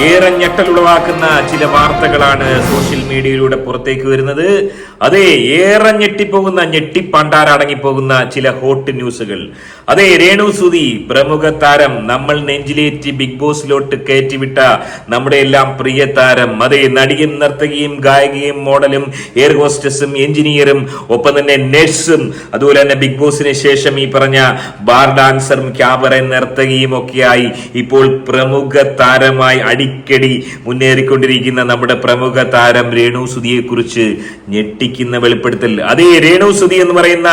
ഏറെ ഞെട്ടലുളവാക്കുന്ന ചില വാർത്തകളാണ് സോഷ്യൽ മീഡിയയിലൂടെ പുറത്തേക്ക് വരുന്നത്. അതെ ഏറെ ഞെട്ടിപ്പോകുന്ന ഞെട്ടിപ്പണ്ടാരടങ്ങിപ്പോകുന്ന ചില ഹോട്ട് ന്യൂസുകൾ. അതെ രേണു സുതി പ്രമുഖ താരം നമ്മൾ നെഞ്ചിലേറ്റി ബിഗ് ബോസിലോട്ട് കയറ്റിവിട്ട നമ്മുടെ എല്ലാം പ്രിയ താരം. അതെ നടിയും നർത്തകിയും ഗായികയും മോഡലും എയർ ഹോസ്റ്റസും എഞ്ചിനീയറും ഒപ്പം തന്നെ നഴ്സും അതുപോലെ തന്നെ ബിഗ് ബോസിന് ശേഷം ഈ പറഞ്ഞ ബാർ ഡാൻസറും ക്യാബറ നർത്തകിയും ഒക്കെയായി ഇപ്പോൾ പ്രമുഖ താരമായി അടിക്കടി മുന്നേറിക്കൊണ്ടിരിക്കുന്ന നമ്മുടെ പ്രമുഖ താരം രേണു സുധിയെ കുറിച്ച് ഞെട്ടിക്കുന്ന വെളിപ്പെടുത്തൽ. അതേ രേണു സുധി എന്ന് പറയുന്ന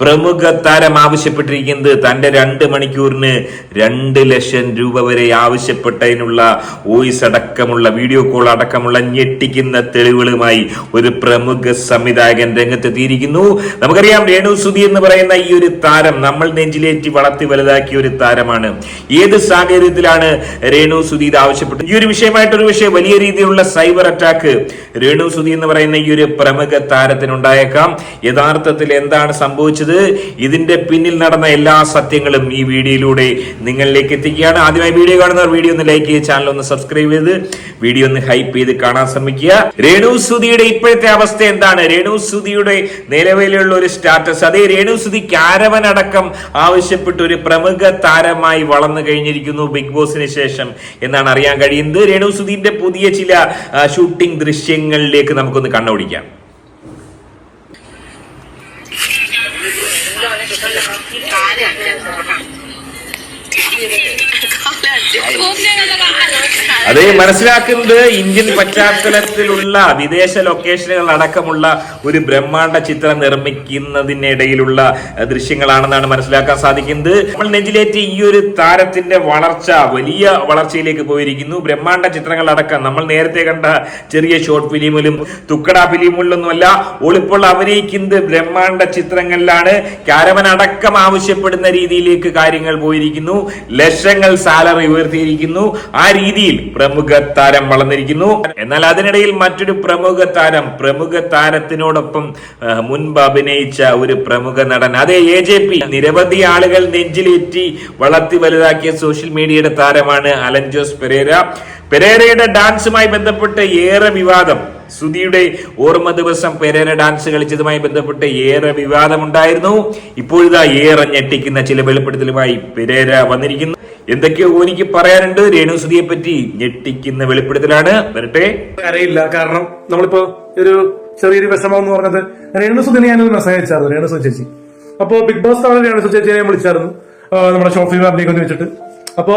പ്രമുഖ താരം ആവശ്യപ്പെട്ടിരിക്കുന്നത് തന്റെ രണ്ട് മണിക്കൂറിന് രണ്ട് ലക്ഷം രൂപ വരെ ആവശ്യപ്പെട്ടതിനുള്ള വോയിസ് അടക്കമുള്ള വീഡിയോ കോൾ അടക്കമുള്ള ഞെട്ടിക്കുന്ന തെളിവുകളുമായി ഒരു പ്രമുഖ സംവിധായകൻ രംഗത്തെത്തിയിരിക്കുന്നു. നമുക്കറിയാം രേണു സുധി എന്ന് പറയുന്ന ഈ ഒരു താരം നമ്മൾ നെഞ്ചിലേറ്റി വളർത്തി വലുതാക്കിയ ഒരു താരമാണ്. ഏത് സാഹചര്യത്തിലാണ് രേണു സുധി ഇത് ആവശ്യപ്പെട്ടത്? ഈ ഒരു വിഷയമായിട്ടൊരു വിഷയം വലിയ രീതിയിലുള്ള സൈബർ അറ്റാക്ക്. രേണു സുധി എന്ന് പറയുന്ന ഈ ഒരു പ്രമുഖ താരത്തിനുണ്ടായേക്കാം. യഥാർത്ഥത്തിൽ എന്താണ് സംഭവിച്ചത്? ഇതിന്റെ പിന്നിൽ നടന്ന എല്ലാ സത്യങ്ങളും ഈ വീഡിയോയിലൂടെ നിങ്ങളിലേക്ക് എത്തിക്കുകയാണ്. ആദ്യമായി വീഡിയോ കാണുന്നവർ വീഡിയോ ഒന്ന് ലൈക്ക് ചെയ്ത് ചാനൽ ഒന്ന് സബ്സ്ക്രൈബ് ചെയ്ത് വീഡിയോ ഒന്ന് ഹൈപ്പ് ചെയ്ത് കാണാൻ ശ്രമിക്കുക. രേണു സുധിയുടെ ഇപ്പോഴത്തെ അവസ്ഥ എന്താണ്? രേണു സുധിയുടെ നിലവിലുള്ള ഒരു സ്റ്റാറ്റസ്. അതേ രേണു സുധി കാരവൻ അടക്കം ആവശ്യപ്പെട്ട് ഒരു പ്രമുഖ താരമായി വളർന്നു കഴിഞ്ഞിരിക്കുന്നു ബിഗ് ബോസിന് ശേഷം എന്നാണ് അറിയാൻ രേണു സുധീന്റെ പുതിയ ചില ഷൂട്ടിംഗ് ദൃശ്യങ്ങളിലേക്ക് നമുക്കൊന്ന് കണ്ണോടിക്കാം. അതേ മനസ്സിലാക്കുന്നത് ഇന്ത്യൻ പശ്ചാത്തലത്തിലുള്ള വിദേശ ലൊക്കേഷനുകൾ അടക്കമുള്ള ഒരു ബ്രഹ്മാണ്ഡ ചിത്രം നിർമ്മിക്കുന്നതിനിടയിലുള്ള ദൃശ്യങ്ങളാണെന്നാണ് മനസ്സിലാക്കാൻ സാധിക്കുന്നത്. നമ്മൾ നെഞ്ചിലേറ്റ് ഈ ഒരു താരത്തിന്റെ വളർച്ച വലിയ വളർച്ചയിലേക്ക് പോയിരിക്കുന്നു. ബ്രഹ്മാണ്ഡ ചിത്രങ്ങൾ അടക്കം നമ്മൾ നേരത്തെ കണ്ട ചെറിയ ഷോർട്ട് ഫിലിമിലും തുക്കട ഫിലിമുകളിലൊന്നുമല്ല ഒളിപ്പോൾ അഭിനയിക്കുന്നത് ബ്രഹ്മാണ്ഡ ചിത്രങ്ങളിലാണ്. കാരവൻ അടക്കം ആവശ്യപ്പെടുന്ന രീതിയിലേക്ക് കാര്യങ്ങൾ പോയിരിക്കുന്നു. ലക്ഷങ്ങൾ സാലറി ഉയർത്തിയിരിക്കുന്നു. ആ രീതിയിൽ പ്രമുഖ താരം വളർന്നിരിക്കുന്നു. എന്നാൽ അതിനിടയിൽ മറ്റൊരു പ്രമുഖ താരം പ്രമുഖ താരത്തിനോടൊപ്പം മുൻപ് അഭിനയിച്ച ഒരു പ്രമുഖ നടൻ അതേ എ ജെ പി നിരവധി ആളുകൾ നെഞ്ചിലേറ്റി വളർത്തി വലുതാക്കിയ സോഷ്യൽ മീഡിയയുടെ താരമാണ് അലൻ ജോസ് പെരേര. പെരേരയുടെ ഡാൻസുമായി ബന്ധപ്പെട്ട് ഏറെ വിവാദം സുധിയുടെ ഓർമ്മ ദിവസം പെരേര ഡാൻസ് കളിച്ചതുമായി ബന്ധപ്പെട്ട് ഏറെ വിവാദമുണ്ടായിരുന്നു. ഇപ്പോഴിതാ ഏറെ ഞെട്ടിക്കുന്ന ചില വെളിപ്പെടുത്തലുമായി പെരേര വന്നിരിക്കുന്നു. എന്തൊക്കെയോ എനിക്ക് പറയാനുണ്ട്. രേണു സുധിയെ പറ്റി ഞെട്ടിക്കുന്ന വെളിപ്പെടുത്തലാണ്. വരട്ടെ. അറിയില്ല. കാരണം നമ്മളിപ്പോ ഒരു ചെറിയൊരു വിഷമം എന്ന് പറഞ്ഞത് രേണു സുധിനെ ഞാനൊരു മെസ്സേജ് അയച്ചായിരുന്നു രേണു സുധി ചേച്ചി. അപ്പോ ബിഗ് ബോസ് തവണ രേണു സുധി ചേച്ചിയെ ഞാൻ വിളിച്ചായിരുന്നു. നമ്മുടെ ഷോഫി ഫാമിലിക്ക് ഒന്ന് വെച്ചിട്ട് അപ്പോ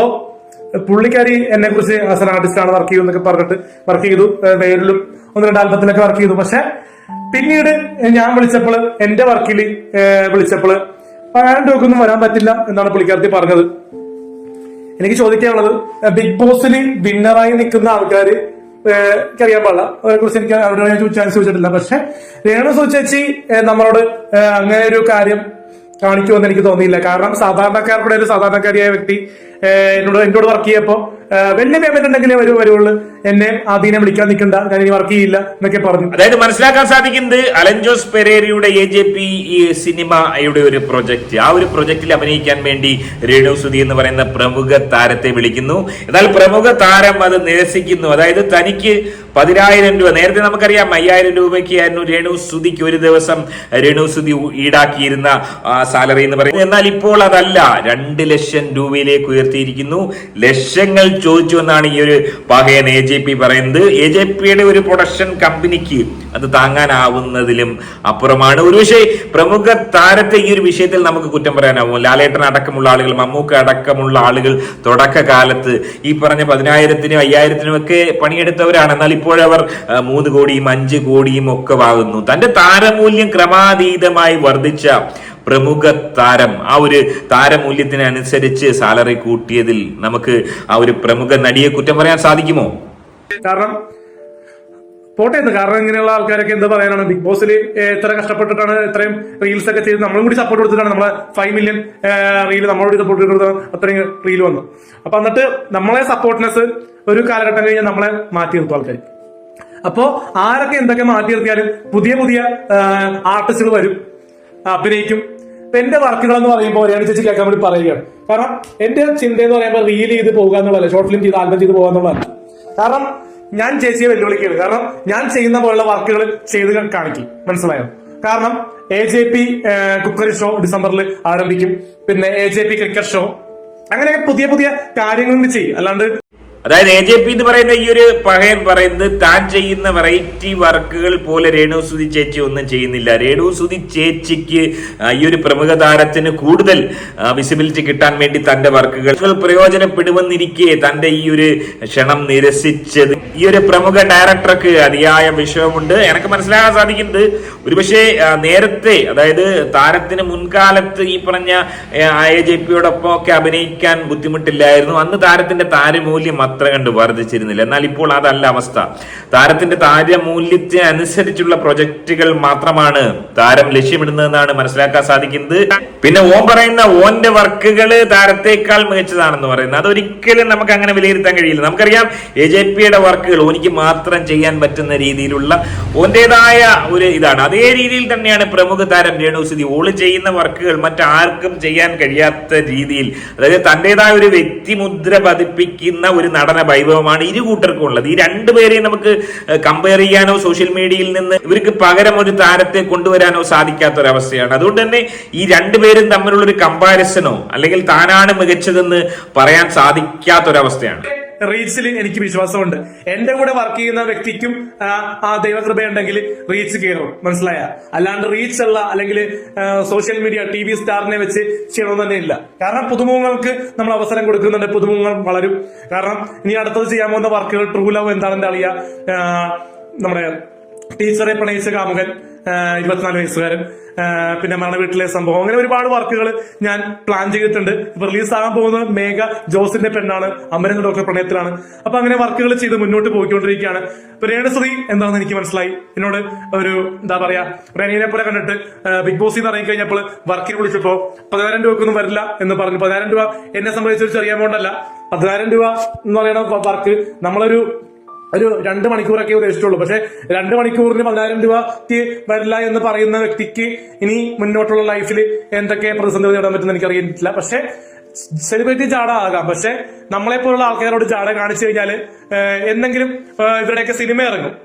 പുള്ളിക്കാരി എന്നെ കുറിച്ച് ആസ് എൻ ആർട്ടിസ്റ്റ് ആണ് വർക്ക് ചെയ്യുന്നൊക്കെ പറഞ്ഞിട്ട് വർക്ക് ചെയ്തു. പേരിലും ഒന്ന് രണ്ട് ആൽബത്തിലൊക്കെ വർക്ക് ചെയ്തു. പക്ഷെ പിന്നീട് ഞാൻ വിളിച്ചപ്പോൾ എന്റെ വർക്കിൽ വിളിച്ചപ്പോൾ പാരന്റൊക്കെ വരാൻ പറ്റില്ല എന്നാണ് പുള്ളിക്കാരത്തി പറഞ്ഞത്. എനിക്ക് ചോദിക്കാനുള്ളത് ബിഗ് ബോസിൽ വിന്നറായി നിൽക്കുന്ന ആൾക്കാർ എനിക്കറിയാൻ പാടില്ല. അവരെ കുറിച്ച് എനിക്ക് അവരോട് ഞാൻ ചാൻസ് ചോദിച്ചിട്ടില്ല. പക്ഷെ രേണു സുചേച്ചി നമ്മളോട് അങ്ങനെ ഒരു കാര്യം കാണിക്കുമെന്ന് എനിക്ക് തോന്നിയില്ല. കാരണം സാധാരണക്കാരുടെ ഒരു സാധാരണക്കാരിയായ വ്യക്തി എന്നോട് എന്നോട് വർക്ക് ചെയ്യപ്പോ വലിയ പേയ്മെന്റ് ഉണ്ടെങ്കിലേ വരൂ വരുള്ളൂ എന്നെ ആദ്യം വിളിക്കാൻ നിൽക്കണ്ട. ഞാൻ ഇനി വർക്ക് ചെയ്യില്ല എന്നൊക്കെ പറഞ്ഞു. അതായത് മനസ്സിലാക്കാൻ സാധിക്കുന്നത് അലൻ ജോസ് പെരേരയുടെ എ ജെ പി ഈ സിനിമയുടെ ഒരു പ്രൊജക്ട് ആ ഒരു പ്രൊജക്റ്റിൽ അഭിനയിക്കാൻ വേണ്ടി രേണു സുധി എന്ന് പറയുന്ന പ്രമുഖ താരത്തെ വിളിക്കുന്നു. എന്നാൽ പ്രമുഖ താരം അത് നിരസിക്കുന്നു. അതായത് തനിക്ക് പതിനായിരം രൂപ നേരത്തെ നമുക്കറിയാം അയ്യായിരം രൂപയ്ക്ക് ആയിരുന്നു രേണു സുധിക്ക് ഒരു ദിവസം രേണു സുധി ഈടാക്കിയിരുന്ന സാലറി എന്ന് പറയുന്നത്. എന്നാൽ ഇപ്പോൾ അതല്ല രണ്ട് ലക്ഷം രൂപയിലേക്ക് ഉയർത്തിയിരിക്കുന്നു. ലക്ഷങ്ങൾ ചോദിച്ചു എന്നാണ് ഈ ഒരു പഹയൻ എ ജെ പി പറയുന്നത്. എ ജെ പിയുടെ ഒരു പ്രൊഡക്ഷൻ കമ്പനിക്ക് അത് താങ്ങാനാവുന്നതിലും അപ്പുറമാണ്. ഒരു ഒരുപക്ഷെ പ്രമുഖ താരത്തെ ഈ ഒരു വിഷയത്തിൽ നമുക്ക് കുറ്റം പറയാനാവും ലാലേട്ടൻ അടക്കമുള്ള ആളുകൾ മമ്മൂക്ക അടക്കമുള്ള ആളുകൾ തുടക്കകാലത്ത് ഈ പറഞ്ഞ പതിനായിരത്തിനും അയ്യായിരത്തിനും ഒക്കെ പണിയെടുത്തവരാണ്. എന്നാൽ ഇപ്പോഴവർ മൂന്ന് കോടിയും അഞ്ച് കോടിയും ഒക്കെ വാങ്ങുന്നു. തന്റെ താരമൂല്യം ക്രമാതീതമായി വർദ്ധിച്ച പ്രമുഖ താരം. ആ ഒരു താരമൂല്യത്തിനനുസരിച്ച് സാലറി കൂട്ടിയതിൽ നമുക്ക് ആ ഒരു പ്രമുഖ നടിയെ കുറ്റം പറയാൻ സാധിക്കുമോ? കാരണം പോട്ടെ കാരണം ഇങ്ങനെയുള്ള ആൾക്കാരൊക്കെ എന്താ പറയാനാണ്? ബിഗ് ബോസിൽ എത്ര കഷ്ടപ്പെട്ടിട്ടാണ് ഇത്രയും റീൽസ് ഒക്കെ ചെയ്ത് നമ്മളും കൂടി സപ്പോർട്ട് കൊടുത്തിട്ടാണ് നമ്മളെ ഫൈവ് മില്യൺ റീൽ നമ്മളോട് സപ്പോർട്ട് കൊടുത്ത അത്രയും റീൽ വന്നു. അപ്പൊ എന്നിട്ട് നമ്മളെ സപ്പോർട്ട്നെസ് ഒരു കാലഘട്ടം കഴിഞ്ഞാൽ നമ്മളെ മാറ്റി നിർത്തും ആൾക്കാർ അപ്പോ ആരൊക്കെ എന്തൊക്കെ മാറ്റി നിർത്തിയാലും പുതിയ പുതിയ ആർട്ടിസ്റ്റുകൾ വരും അഭിനയിക്കും ഇപ്പൊ എന്റെ വർക്കുകൾ എന്ന് പറയുമ്പോൾ ഒരേണി ചേച്ചി കേൾക്കാൻ വേണ്ടി പറയുകയാണ് കാരണം എന്റെ ചിന്ത എന്ന് പറയുമ്പോൾ റീൽ ചെയ്ത് പോകുക എന്നുള്ളതല്ല ഷോർട്ട് ഫിലിം ചെയ്ത് ആൽബം ചെയ്ത് പോകുക എന്നുള്ളതല്ല. കാരണം ഞാൻ ചേച്ചിയെ വെല്ലുവിളിക്കുകയാണ്. കാരണം ഞാൻ ചെയ്യുന്ന പോലുള്ള വർക്കുകൾ ചെയ്ത് കാണിക്കും. മനസ്സിലായോ? കാരണം A J P cookery show ഡിസംബറിൽ ആരംഭിക്കും. പിന്നെ A J P cricket show അങ്ങനെ പുതിയ പുതിയ കാര്യങ്ങൾ ചെയ്യും. അല്ലാണ്ട് അതായത് എ ജെ പി എന്ന് പറയുന്ന ഈ ഒരു പഹയൻ പറയുന്നത് താൻ ചെയ്യുന്ന വെറൈറ്റി വർക്കുകൾ പോലെ രേണു സുധി ചേച്ചി ഒന്നും ചെയ്യുന്നില്ല. രേണു സുധി ചേച്ചിക്ക് ഈ ഒരു പ്രമുഖ താരത്തിന് കൂടുതൽ വിസിബിലിറ്റി കിട്ടാൻ വേണ്ടി തന്റെ വർക്കുകൾ പ്രയോജനപ്പെടുമെന്നിരിക്കെ തന്റെ ഈ ഒരു ക്ഷണം നിരസിച്ചത്. ഈ ഒരു പ്രമുഖ ഡയറക്ടർക്ക് അതിയായ വിഷയമുണ്ട് എനിക്ക് മനസ്സിലാക്കാൻ സാധിക്കുന്നത് ഒരുപക്ഷെ നേരത്തെ അതായത് താരത്തിന് മുൻകാലത്ത് ഈ പറഞ്ഞ എ ജെ പിയോടൊപ്പം ഒക്കെ അഭിനയിക്കാൻ ബുദ്ധിമുട്ടില്ലായിരുന്നു. അന്ന് താരത്തിന്റെ താരമൂല്യം അത്ര കണ്ട് വർദ്ധിച്ചിരുന്നില്ല. എന്നാൽ ഇപ്പോൾ അതല്ല അവസ്ഥ. താരത്തിന്റെ താരമൂല്യത്തെ അനുസരിച്ചുള്ള പ്രൊജക്ടുകൾ മാത്രമാണ് താരം ലക്ഷ്യമിടുന്നതെന്നാണ് മനസ്സിലാക്കാൻ സാധിക്കുന്നത്. പിന്നെ ഓൻ പറയുന്ന ഓന്റെ വർക്കുകൾ താരത്തേക്കാൾ മികച്ചതാണെന്ന് പറയുന്നത്. അതൊരിക്കലും നമുക്ക് അങ്ങനെ വിലയിരുത്താൻ കഴിയില്ല. നമുക്കറിയാം എ ജെ പിയുടെ വർക്കുകൾ ഓനിക്ക് മാത്രം ചെയ്യാൻ പറ്റുന്ന രീതിയിലുള്ള ഓന്റേതായ ഒരു ഇതാണ്. അതേ രീതിയിൽ തന്നെയാണ് പ്രമുഖ താരം രേണുസുതി ഓൾ ചെയ്യുന്ന വർക്കുകൾ മറ്റാർക്കും ചെയ്യാൻ കഴിയാത്ത രീതിയിൽ അതായത് തന്റേതായ ഒരു വ്യക്തിമുദ്ര പതിപ്പിക്കുന്ന ഒരു നടന വൈഭവമാണ് ഇരു കൂട്ടർക്കും ഉള്ളത്. ഈ രണ്ടുപേരെയും നമുക്ക് കമ്പയർ ചെയ്യാനോ സോഷ്യൽ മീഡിയയിൽ നിന്ന് ഇവർക്ക് പകരം ഒരു താരത്തെ കൊണ്ടുവരാനോ സാധിക്കാത്ത ഒരു അവസ്ഥയാണ് അതുകൊണ്ട് തന്നെ ഈ രണ്ടുപേരും തമ്മിലുള്ള ഒരു കമ്പാരിസനോ അല്ലെങ്കിൽ താനാണ് മികച്ചതെന്ന് പറയാൻ സാധിക്കാത്തൊരവസ്ഥയാണ്. റീച്ചിൽ എനിക്ക് വിശ്വാസമുണ്ട്. എന്റെ കൂടെ വർക്ക് ചെയ്യുന്ന വ്യക്തിക്കും ആ, ദൈവകൃപ ദൈവകൃപയുണ്ടെങ്കിൽ റീച്ച് കയറും. മനസ്സിലായ? അല്ലാണ്ട് റീച്ച് ഉള്ള അല്ലെങ്കിൽ സോഷ്യൽ മീഡിയ ടി വി സ്റ്റാറിനെ വെച്ച് ചെയ്യണം തന്നെ ഇല്ല. കാരണം പുതുമുഖങ്ങൾക്ക് നമ്മൾ അവസരം കൊടുക്കുന്നുണ്ട്. പുതുമുഖങ്ങൾ വളരും. കാരണം ഇനി അടുത്തത് ചെയ്യാൻ പോകുന്ന വർക്കുകൾ ട്രൂ ലവ് എന്താണെന്ന് അറിയാം നമ്മുടെ ടീച്ചറെ പ്രണയിച്ച കാമുകൻ ഇരുപത്തിനാല് വയസ്സുകാരൻ. പിന്നെ മരണ വീട്ടിലെ സംഭവം. അങ്ങനെ ഒരുപാട് വർക്കുകൾ ഞാൻ പ്ലാൻ ചെയ്തിട്ടുണ്ട്. ഇപ്പൊ റിലീസ് ആകാൻ പോകുന്നത് മേഘ ജോസിന്റെ പെണ്ണാണ്. അമരൻ ഡോക്ടർ പ്രണയത്തിലാണ്. അപ്പൊ അങ്ങനെ വർക്കുകൾ ചെയ്ത് മുന്നോട്ട് പോയിക്കൊണ്ടിരിക്കുകയാണ്. രേണുശ്രീ എന്താണെന്ന് എനിക്ക് മനസ്സിലായി. എന്നോട് ഒരു എന്താ പറയാ റെനീനെ പോലെ കണ്ടിട്ട് ബിഗ് ബോസിൽ നിന്ന് ഇറങ്ങി കഴിഞ്ഞപ്പോൾ വർക്കിന് വിളിച്ചപ്പോ പതിനായിരം രൂപക്കൊന്നും വരില്ല എന്ന് പറഞ്ഞു. പതിനായിരം രൂപ എന്നെ സംബന്ധിച്ച് ഒരു ചെറിയ എമൗണ്ട് അല്ല. പതിനായിരം രൂപ എന്ന് പറയുന്ന വർക്ക് നമ്മളൊരു ഒരു രണ്ട് മണിക്കൂറൊക്കെ ഉദ്ദേശിച്ചുള്ളൂ പക്ഷെ രണ്ട് മണിക്കൂറിന് പതിനായിരം രൂപക്ക് വരില്ല എന്ന് പറയുന്ന വ്യക്തിക്ക് ഇനി മുന്നോട്ടുള്ള ലൈഫിൽ എന്തൊക്കെ പ്രതിസന്ധി നേടാൻ പറ്റുമെന്ന് എനിക്ക് അറിയില്ല പക്ഷെ സെലിബ്രിറ്റി ജാട ആകാം. പക്ഷെ നമ്മളെ പോലുള്ള ആൾക്കാരോട് ജാട കാണിച്ചു കഴിഞ്ഞാൽ എന്തെങ്കിലും ഇവരുടെയൊക്കെ സിനിമ ഇറങ്ങും.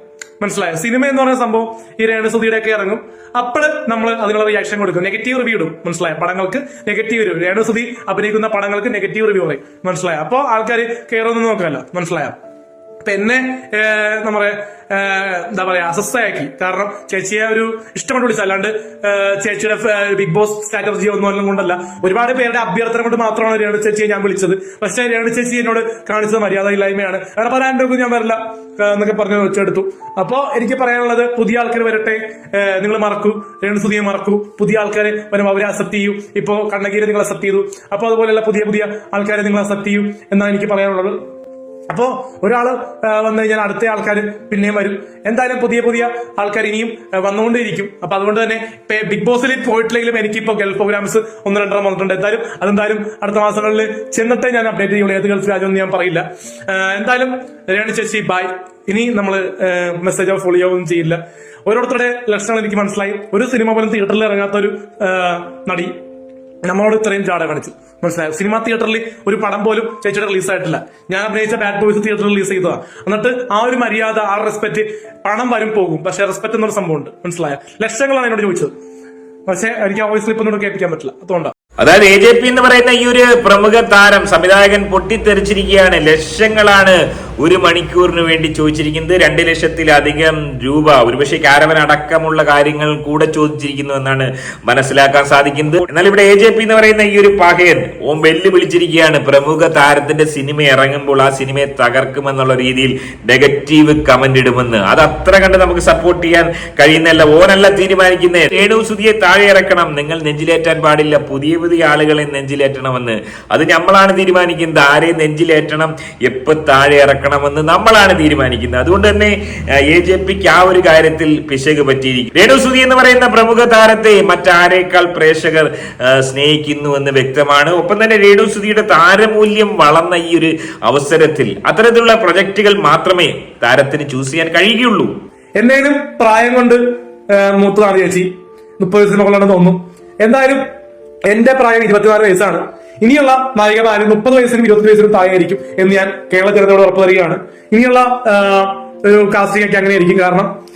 മനസ്സിലായോ? സിനിമ എന്ന് പറയുന്ന സംഭവം ഈ രേണുസുതിയുടെ ഒക്കെ ഇറങ്ങും. അപ്പോൾ നമ്മൾ അതിനുള്ള റിയാക്ഷൻ കൊടുക്കും. നെഗറ്റീവ് റിവ്യൂ ഇടും. മനസ്സിലായ? പടങ്ങൾക്ക് നെഗറ്റീവ് റിവ്യൂ രേണുസുതി അഭിനയിക്കുന്ന പടങ്ങൾക്ക് നെഗറ്റീവ് റിവ്യൂ പറയും. മനസ്സിലായ? അപ്പോൾ ആൾക്കാർ കയറുമെന്ന് നോക്കാമല്ലോ മനസ്സിലായോ? എന്നെ എന്താ ഏഹ്, എന്താ പറയാ അസ്വസ്ഥയാക്കി. കാരണം ചേച്ചിയെ ഒരു ഇഷ്ടപ്പെട്ട് വിളിച്ചു അല്ലാണ്ട് ചേച്ചിയുടെ ബിഗ് ബോസ് സ്ട്രാറ്റജി ഒന്നും കൊണ്ടല്ല. ഒരുപാട് പേരുടെ അഭ്യർത്ഥന കൊണ്ട് മാത്രമാണ് രേണു ചേച്ചിയെ ഞാൻ വിളിച്ചത്. പക്ഷേ രേണു ചേച്ചി എന്നോട് കാണിച്ചത് മര്യാദയില്ലായ്മയാണ് അവിടെ പല രൂപ ഞാൻ വരില്ല എന്നൊക്കെ പറഞ്ഞ് വെച്ചെടുത്തു അപ്പോ എനിക്ക് പറയാനുള്ളത് പുതിയ ആൾക്കാർ വരട്ടെ നിങ്ങൾ മറക്കൂ. രേണുസുതിയെ മറക്കൂ. പുതിയ ആൾക്കാരെ വരുമ്പോൾ അവരെ അക്സെപ്റ്റ് ചെയ്യൂ. ഇപ്പോ കണ്ണകീരെ നിങ്ങൾ അക്സെപ്റ്റ് ചെയ്തു. അപ്പൊ അതുപോലെയുള്ള പുതിയ പുതിയ ആൾക്കാരെ നിങ്ങൾ അക്സെപ്റ്റ് ചെയ്യൂ എന്നാണ് എനിക്ക് പറയാനുള്ളത്. അപ്പോ ഒരാൾ വന്നു കഴിഞ്ഞാൽ അടുത്ത ആൾക്കാർ പിന്നെയും വരും. എന്തായാലും പുതിയ പുതിയ ആൾക്കാർ ഇനിയും വന്നുകൊണ്ടേയിരിക്കും. അപ്പൊ അതുകൊണ്ട് തന്നെ ബിഗ് ബോസിൽ പോയിട്ടില്ലെങ്കിലും എനിക്കിപ്പോ ഗൾഫ് പ്രോഗ്രാംസ് ഒന്ന് രണ്ടെണ്ണം വന്നിട്ടുണ്ട് എന്തായാലും അതെന്തായാലും അടുത്ത മാസങ്ങളിൽ ചെന്നിട്ടേ ഞാൻ അപ്ഡേറ്റ് ചെയ്യുള്ളൂ. ഏത് ഗൾഫ് രാജ്യം ഞാൻ പറയില്ല. എന്തായാലും രേണു ചേച്ചി ബൈ ഇനി നമ്മൾ മെസ്സേജോ ഫോളിയോ ഒന്നും ചെയ്യില്ല. ഓരോരുത്തരുടെ ലക്ഷണങ്ങൾ എനിക്ക് മനസ്സിലായി. ഒരു സിനിമ പോലും തിയേറ്ററിൽ ഇറങ്ങാത്ത ഒരു നടി. നമ്മളോട് ഇത്രയും ചാട കാണിച്ചു. മനസ്സിലായോ? സിനിമ തിയേറ്ററിൽ ഒരു പടം പോലും ചേച്ചിയുടെ റിലീസ് ആയിട്ടില്ല ഞാൻ അഭിനയിച്ച ബാഡ് ബോയ്സ് തിയേറ്ററിൽ റിലീസ് ചെയ്തതാണ് എന്നിട്ട് ആ ഒരു മര്യാദ ആ റെസ്പെക്ട് പണം വരും പോകും. പക്ഷെ റെസ്പെക്ട് എന്നൊരു സംഭവമുണ്ട്. മനസ്സിലായോ? ലക്ഷങ്ങളാണ് എന്നോട് ചോദിച്ചത്. പക്ഷെ എനിക്ക് ആ വോയിസ് ക്ലിപ്പ് ഒന്നും കേൾപ്പിക്കാൻ പറ്റില്ല. അതുകൊണ്ടാണ് അതായത് എ ജെ പി എന്ന് പറയുന്ന ഈ ഒരു പ്രമുഖ താരം സംവിധായകൻ പൊട്ടിത്തെറിച്ചിരിക്കുകയാണ്. ലക്ഷങ്ങളാണ് ഒരു മണിക്കൂറിന് വേണ്ടി ചോദിച്ചിരിക്കുന്നത് രണ്ട് ലക്ഷത്തിലധികം രൂപ. ഒരുപക്ഷെ കാരവൻ അടക്കമുള്ള കാര്യങ്ങൾ കൂടെ ചോദിച്ചിരിക്കുന്നു എന്നാണ് മനസ്സിലാക്കാൻ സാധിക്കുന്നത്. എന്നാൽ ഇവിടെ എ ജെ പി എന്ന് പറയുന്ന ഈ ഒരു പകയൻ ഓം വെല്ലുവിളിച്ചിരിക്കുകയാണ്. പ്രമുഖ താരത്തിന്റെ സിനിമ ഇറങ്ങുമ്പോൾ ആ സിനിമയെ തകർക്കുമെന്നുള്ള രീതിയിൽ നെഗറ്റീവ് കമന്റ് ഇടുമെന്ന്. അത് അത്ര കണ്ട് നമുക്ക് സപ്പോർട്ട് ചെയ്യാൻ കഴിയുന്നല്ല ഓനല്ല തീരുമാനിക്കുന്നത് രേണു സുതിയെ താഴെ ഇറക്കണം. നിങ്ങൾ നെഞ്ചിലേറ്റാൻ പാടില്ല. പുതിയ പുതിയ ആളുകളെ നെഞ്ചിലേറ്റണമെന്ന്. അത് നമ്മളാണ് തീരുമാനിക്കുന്നത്. ആരെ നെഞ്ചിലേറ്റണം? എപ്പോ താഴെ ഇറക്കണമെന്ന് നമ്മളാണ് തീരുമാനിക്കുന്നത്. അതുകൊണ്ട് തന്നെ എ ജെ പിക്ക് ആ ഒരു കാര്യത്തിൽ പിശക് പറ്റിയിരിക്കും. രേണുസുതി എന്ന് പറയുന്ന പ്രമുഖ താരത്തെ മറ്റാരേക്കാൾ പ്രേക്ഷകർ സ്നേഹിക്കുന്നു എന്ന് വ്യക്തമാണ്. ഒപ്പം തന്നെ രേണുസുതിയുടെ താരമൂല്യം വളർന്ന ഈ ഒരു അവസരത്തിൽ അത്തരത്തിലുള്ള പ്രൊജക്ടുകൾ മാത്രമേ താരത്തിന് ചൂസ് ചെയ്യാൻ കഴിയുകയുള്ളൂ. എന്നേലും പ്രായം കൊണ്ട് മൂത്തതാണ് ചേച്ചി മുപ്പത് വയസ്സിന് മുകളിലാണെന്ന് തോന്നുന്നു എന്തായാലും എന്റെ പ്രായം ഇരുപത്തിനാല് വയസ്സാണ്. ഇനിയുള്ള നായികമാര് മുപ്പത് വയസ്സിനും ഇരുപത്തി വയസ്സിനും താഴെയായിരിക്കും എന്ന് ഞാൻ കേരള ജനതയോട് ഉറപ്പ് തരികയാണ്. ഇനിയുള്ള ഒരു കാസ്റ്റിംഗ് അങ്ങനെ ആയിരിക്കും കാരണം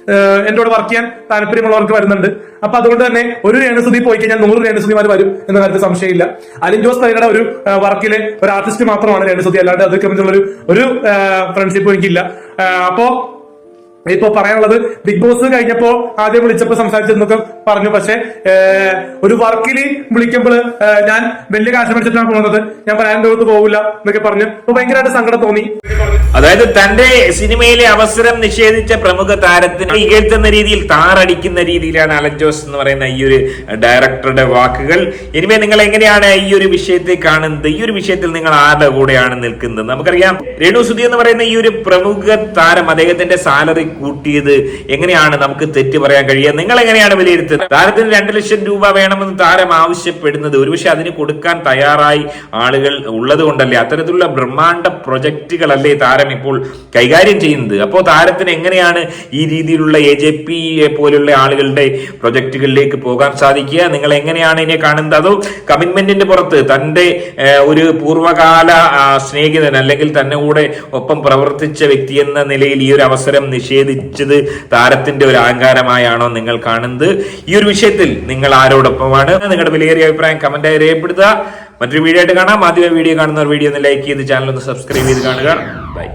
എന്നോട് വർക്ക് ചെയ്യാൻ താല്പര്യമുള്ളവർക്ക് വരുന്നുണ്ട്. അപ്പൊ അതുകൊണ്ട് തന്നെ ഒരു രേണുസുതി പോയി കഴിഞ്ഞാൽ നൂറ് രേണുസുതിമാർ വരും എന്ന കാര്യത്തിൽ സംശയമില്ല. അലിൻ ജോസ് തൈയുടെ ഒരു വർക്കിലെ ഒരു ആർട്ടിസ്റ്റ് മാത്രമാണ് രേണുസുതി അല്ലാണ്ട് അതൊക്കെ ഒരു ഒരു ഫ്രണ്ട്ഷിപ്പ് എനിക്കില്ല. അപ്പോ ഇപ്പൊ പറയാനുള്ളത് ബിഗ് ബോസ് കഴിഞ്ഞപ്പോ ആദ്യം വിളിച്ചപ്പോ സംസാരിച്ചെന്നൊക്കെ പറഞ്ഞു. പക്ഷെ ഒരു വർക്കിൽ വിളിക്കുമ്പോൾ ഞാൻ വലിയ കാശ് മേടിച്ചിട്ടാണ് പോകുന്നത്. ഞാൻ പറയാൻ തോന്നുന്നു പോകില്ല എന്നൊക്കെ പറഞ്ഞു. അപ്പൊ ഭയങ്കരമായിട്ട് സങ്കടം തോന്നി. അതായത് തന്റെ സിനിമയിലെ അവസരം നിഷേധിച്ച പ്രമുഖ താരത്തിന് ഇകഴ്ത്തുന്ന രീതിയിൽ താറടിക്കുന്ന രീതിയിലാണ് അലൻ ജോസ് എന്ന് പറയുന്ന ഈ ഒരു ഡയറക്ടറുടെ വാക്കുകൾ. ഇനിമേ നിങ്ങൾ എങ്ങനെയാണ് ഈ ഒരു വിഷയത്തെ കാണുന്നത്? ഈ ഒരു വിഷയത്തിൽ നിങ്ങൾ ആരുടെ കൂടെയാണ് നിൽക്കുന്നത്? നമുക്കറിയാം. രേണു സുധി എന്ന് പറയുന്ന ഈ ഒരു പ്രമുഖ താരം അദ്ദേഹത്തിന്റെ സാലറി കൂട്ടിയത്? എങ്ങനെയാണ് നമുക്ക് തെറ്റ് പറയാൻ കഴിയുക? നിങ്ങൾ എങ്ങനെയാണ് വിലയിരുത്തുന്നത്? താരത്തിന് രണ്ട് ലക്ഷം രൂപ വേണമെന്ന് താരം ആവശ്യപ്പെടുന്നത് ഒരുപക്ഷെ അതിന് കൊടുക്കാൻ തയ്യാറായി ആളുകൾ ഉള്ളത് കൊണ്ടല്ലേ അത്തരത്തിലുള്ള ബ്രഹ്മാണ്ഡ പ്രൊജക്ടുകളല്ലേ താരം ഇപ്പോൾ കൈകാര്യം ചെയ്യുന്നത്? അപ്പോൾ താരത്തിന് എങ്ങനെയാണ് ഈ രീതിയിലുള്ള എ ജെ പി പോലുള്ള ആളുകളുടെ പ്രൊജക്ടുകളിലേക്ക് പോകാൻ സാധിക്കുക? നിങ്ങൾ എങ്ങനെയാണ് ഇതിനെ കാണുന്നത്? അതോ കമ്മിറ്റ്മെന്റിന്റെ പുറത്ത് തന്റെ ഒരു പൂർവകാല സ്നേഹിതൻ അല്ലെങ്കിൽ തന്നെ കൂടെ ഒപ്പം പ്രവർത്തിച്ച വ്യക്തി എന്ന നിലയിൽ ഈ ഒരു അവസരം നിഷേധിച്ചത് താരത്തിന്റെ ഒരു അഹങ്കാരമായാണോ നിങ്ങൾ കാണുന്നത്? ഈ ഒരു വിഷയത്തിൽ നിങ്ങൾ ആരോടൊപ്പമാണ്? നിങ്ങളുടെ വിലയേറിയ അഭിപ്രായം കമന്റായി രേഖപ്പെടുത്തുക. മറ്റൊരു വീഡിയോ ആയിട്ട് കാണാം. ആദ്യമേ വീഡിയോ കാണുന്നവർ വീഡിയോ ഒന്ന് ലൈക്ക് ചെയ്ത് ചാനൽ ഒന്ന് സബ്സ്ക്രൈബ് ചെയ്ത് കാണുക. ബൈ